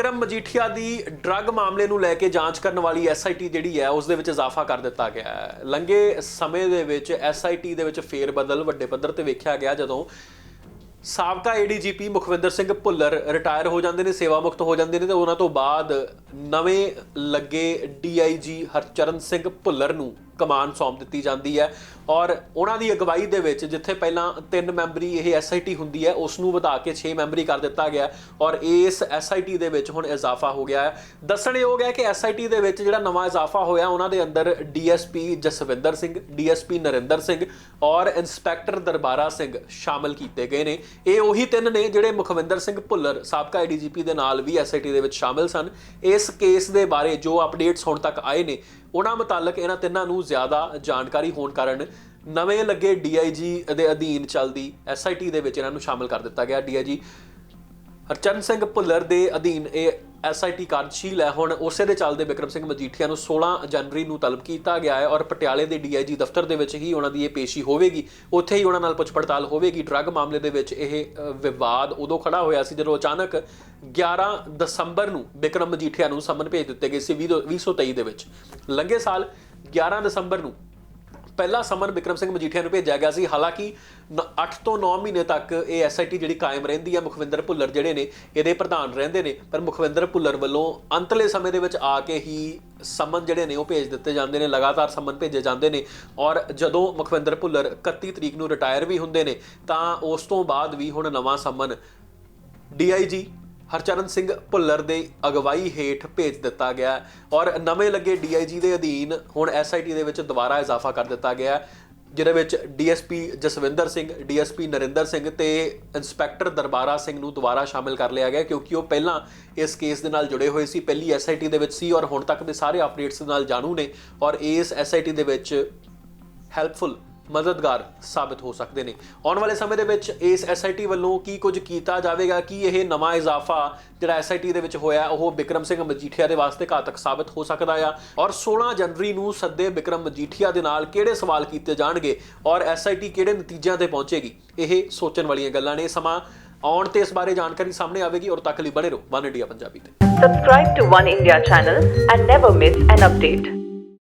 ਵਿਕਰਮ ਮਜੀਠੀਆ ਦੀ drug ਮਾਮਲੇ ਨੂੰ ਲੈ ਕੇ ਜਾਂਚ ਕਰਨ ਵਾਲੀ ਐਸਆਈਟੀ ਜਿਹੜੀ ਹੈ, ਉਸ ਦੇ ਵਿੱਚ ਇਜ਼ਾਫਾ ਕਰ ਦਿੱਤਾ ਗਿਆ ਹੈ। ਲੰਘੇ ਸਮੇਂ ਦੇ ਵਿੱਚ ਐਸਆਈਟੀ ਦੇ ਵਿੱਚ ਫੇਰ ਬਦਲ ਵੱਡੇ ਪੱਧਰ ਤੇ ਵੇਖਿਆ ਗਿਆ, ਜਦੋਂ ਸਾਬਕਾ ਏਡੀਜੀਪੀ ਮੁਖਵਿੰਦਰ ਸਿੰਘ ਭੁੱਲਰ ਰਿਟਾਇਰ ਹੋ ਜਾਂਦੇ ਨੇ, ਸੇਵਾ ਮੁਕਤ ਹੋ ਜਾਂਦੇ ਨੇ ਤੇ ਉਹਨਾਂ ਤੋਂ ਬਾਅਦ ਨਵੇਂ ਲੱਗੇ ਡੀਆਈਜੀ ਹਰਚਰਨ ਸਿੰਘ ਭੁੱਲਰ ਨੂੰ ਕਮਾਨ ਸੌਂਪ ਦਿੱਤੀ ਜਾਂਦੀ ਹੈ ਔਰ ਉਹਨਾਂ ਦੀ ਅਗਵਾਈ ਦੇ ਵਿੱਚ ਜਿੱਥੇ ਪਹਿਲਾਂ ਤਿੰਨ ਮੈਂਬਰੀ ਇਹ ਐਸਆਈਟੀ ਹੁੰਦੀ ਹੈ, ਉਸ ਨੂੰ ਵਧਾ ਕੇ 6 ਮੈਂਬਰੀ ਕਰ ਦਿੱਤਾ ਗਿਆ ਔਰ ਇਸ ਐਸਆਈਟੀ ਦੇ ਵਿੱਚ ਹੁਣ ਇਜ਼ਾਫਾ ਹੋ ਗਿਆ ਹੈ। ਦੱਸਣਯੋਗ ਹੈ ਕਿ ਐਸਆਈਟੀ ਦੇ ਵਿੱਚ ਜਿਹੜਾ ਨਵਾਂ ਇਜ਼ਾਫਾ ਹੋਇਆ, ਉਹਨਾਂ ਦੇ ਅੰਦਰ ਡੀਐਸਪੀ ਜਸਵਿੰਦਰ ਸਿੰਘ ਡੀਐਸਪੀ ਨਰਿੰਦਰ ਸਿੰਘ ਔਰ ਇੰਸਪੈਕਟਰ ਦਰਬਾਰਾ ਸਿੰਘ ਸ਼ਾਮਲ ਕੀਤੇ ਗਏ ਨੇ। ਇਹ ਉਹੀ ਤਿੰਨ ਨੇ ਜਿਹੜੇ ਮੁਖਵਿੰਦਰ ਸਿੰਘ ਭੁੱਲਰ, ਸਾਬਕਾ ਡੀਜੀਪੀ ਦੇ ਨਾਲ ਵੀ ਐਸਆਈਟੀ ਦੇ ਵਿੱਚ ਸ਼ਾਮਲ ਸਨ। ਇਸ ਕੇਸ ਦੇ ਬਾਰੇ ਜੋ ਅਪਡੇਟਸ ਹੁਣ ਤੱਕ ਆਏ ਨੇ, ਉਹਨਾਂ ਮੁਤਾਲਕ ਇਹਨਾਂ ਤਿੰਨਾਂ ਨੂੰ ਜ਼ਿਆਦਾ ਜਾਣਕਾਰੀ ਹੋਣ ਕਾਰਨ ਨਵੇਂ ਲੱਗੇ ਡੀਆਈਜੀ ਦੇ ਅਧੀਨ ਚੱਲਦੀ ਐਸਆਈਟੀ ਦੇ ਵਿੱਚ ਇਹਨਾਂ ਨੂੰ ਸ਼ਾਮਲ ਕਰ ਦਿੱਤਾ ਗਿਆ। ਡੀਆਈਜੀ ਹਰਚਰਨ ਸਿੰਘ ਭੁੱਲਰ ਦੇ ਅਧੀਨ ਇਹ ਐਸਆਈਟੀ ਕਾਰਜਸ਼ੀਲ ਹੈ। ਹੁਣ ਉਸੇ ਦੇ ਚੱਲਦੇ ਵਿਕਰਮ ਸਿੰਘ ਮਜੀਠੀਆ ਨੂੰ 16 ਜਨਵਰੀ ਨੂੰ ਤਲਬ ਕੀਤਾ ਗਿਆ ਹੈ ਔਰ ਪਟਿਆਲੇ ਦੇ ਡੀਆਈਜੀ ਦਫ਼ਤਰ ਦੇ ਵਿੱਚ ਹੀ ਉਹਨਾਂ ਦੀ ਇਹ ਪੇਸ਼ੀ ਹੋਵੇਗੀ। ਉੱਥੇ ਹੀ ਉਹਨਾਂ ਨਾਲ ਪੁੱਛ ਪੜਤਾਲ ਹੋਵੇਗੀ। ਡਰੱਗ ਮਾਮਲੇ ਦੇ ਵਿੱਚ ਇਹ ਵਿਵਾਦ ਉਦੋਂ ਖੜਾ ਹੋਇਆ ਸੀ ਜਦੋਂ ਅਚਾਨਕ 11 ਦਸੰਬਰ ਨੂੰ ਵਿਕਰਮ ਮਜੀਠੀਆ ਨੂੰ ਸਮਨ ਭੇਜ ਦਿੱਤੇ ਗਏ ਸੀ 20 2023 ਦੇ ਵਿੱਚ। ਲੰਘੇ ਸਾਲ 11 ਦਸੰਬਰ ਨੂੰ ਪਹਿਲਾ ਸਮਨ ਵਿਕਰਮ ਸਿੰਘ ਮਜੀਠੀਆ ਨੂੰ ਭੇਜਿਆ ਗਿਆ ਸੀ। ਹਾਲਾਂਕਿ 8 ਤੋਂ 9 ਮਹੀਨੇ ਤੱਕ ਇਹ ਐਸਆਈਟੀ ਜਿਹੜੀ ਕਾਇਮ ਰਹਿੰਦੀ ਹੈ ਮੁਖਵਿੰਦਰ ਭੁੱਲਰ ਜਿਹੜੇ ਨੇ, ਇਹਦੇ ਪ੍ਰਧਾਨ ਰਹਿੰਦੇ ਨੇ। ਪਰ ਮੁਖਵਿੰਦਰ ਭੁੱਲਰ ਵੱਲੋਂ ਅੰਤਲੇ ਸਮੇਂ ਦੇ ਵਿੱਚ ਆ ਕੇ ਹੀ ਸਮਨ ਜਿਹੜੇ ਨੇ ਉਹ ਭੇਜ ਦਿੱਤੇ ਜਾਂਦੇ ਨੇ, ਲਗਾਤਾਰ ਸਮਨ ਭੇਜੇ ਜਾਂਦੇ ਨੇ। ਔਰ ਜਦੋਂ ਮੁਖਵਿੰਦਰ ਭੁੱਲਰ 31 ਤਰੀਕ ਨੂੰ ਰਿਟਾਇਰ ਵੀ ਹੁੰਦੇ ਨੇ, ਤਾਂ ਉਸ ਤੋਂ ਬਾਅਦ ਵੀ ਹੁਣ ਨਵਾਂ ਸਮਨ ਡੀਆਈਜੀ ਹਰਚਰਨ ਸਿੰਘ ਭੁੱਲਰ ਦੇ ਅਗਵਾਈ ਹੇਠ ਭੇਜ ਦਿੱਤਾ ਗਿਆ ਔਰ ਨਵੇਂ ਲੱਗੇ ਡੀਆਈਜੀ ਦੇ ਅਧੀਨ ਹੁਣ ਐਸਆਈਟੀ ਦੇ ਵਿੱਚ ਦੁਬਾਰਾ ਇਜ਼ਾਫਾ ਕਰ ਦਿੱਤਾ ਗਿਆ ਜਿਹਦੇ ਵਿੱਚ ਡੀਐਸਪੀ ਜਸਵਿੰਦਰ ਸਿੰਘ, ਡੀਐਸਪੀ ਨਰਿੰਦਰ ਸਿੰਘ ਤੇ ਇੰਸਪੈਕਟਰ ਦਰਬਾਰਾ ਸਿੰਘ ਨੂੰ ਦੁਬਾਰਾ ਸ਼ਾਮਿਲ ਕਰ ਲਿਆ ਗਿਆ ਕਿਉਂਕਿ ਉਹ ਪਹਿਲਾਂ ਇਸ ਕੇਸ ਦੇ ਨਾਲ ਜੁੜੇ ਹੋਏ ਸੀ, ਪਹਿਲੀ ਐਸਆਈਟੀ ਦੇ ਵਿੱਚ ਸੀ ਔਰ ਹੁਣ ਤੱਕ ਦੇ ਸਾਰੇ ਅਪਡੇਟਸ ਦੇ ਨਾਲ ਜਾਣੂ ਨੇ ਔਰ ਇਸ ਐਸਆਈਟੀ ਦੇ ਵਿੱਚ ਹੈਲਪਫੁਲ ਮਦਦਗਾਰ ਸਾਬਤ ਹੋ ਸਕਦੇ ਨੇ। ਆਉਣ ਵਾਲੇ ਸਮੇਂ ਦੇ ਵਿੱਚ ਇਸ ਐਸਆਈਟੀ ਵੱਲੋਂ ਕੀ ਕੁਝ ਕੀਤਾ ਜਾਵੇਗਾ, ਕਿ ਇਹ ਨਵਾਂ ਇਜ਼ਾਫਾ ਜਿਹੜਾ ਐਸਆਈਟੀ ਦੇ ਵਿੱਚ ਹੋਇਆ, ਉਹ ਬਿਕਰਮ ਸਿੰਘ ਮਜੀਠੀਆ ਦੇ ਵਾਸਤੇ ਘਾਤਕ ਸਾਬਤ ਹੋ ਸਕਦਾ ਆ? ਔਰ 16 ਜਨਵਰੀ ਨੂੰ ਸੱਦੇ ਬਿਕਰਮ ਮਜੀਠੀਆ ਦੇ ਨਾਲ ਕਿਹੜੇ ਸਵਾਲ ਕੀਤੇ ਜਾਣਗੇ? ਔਰ ਐਸਆਈਟੀ ਕਿਹੜੇ ਨਤੀਜਿਆਂ ਤੇ ਪਹੁੰਚੇਗੀ? ਇਹ ਸੋਚਣ ਵਾਲੀਆਂ ਗੱਲਾਂ ਨੇ। ਸਮਾਂ ਆਉਣ ਤੇ ਇਸ ਬਾਰੇ ਜਾਣਕਾਰੀ ਸਾਹਮਣੇ ਆਵੇਗੀ ਔਰ ਤੱਕ ਲਈ ਬਣੇ ਰਹੋ ਵਨ ਇੰਡੀਆ ਪੰਜਾਬੀ ਤੇ। Subscribe to One India channel and never miss an update.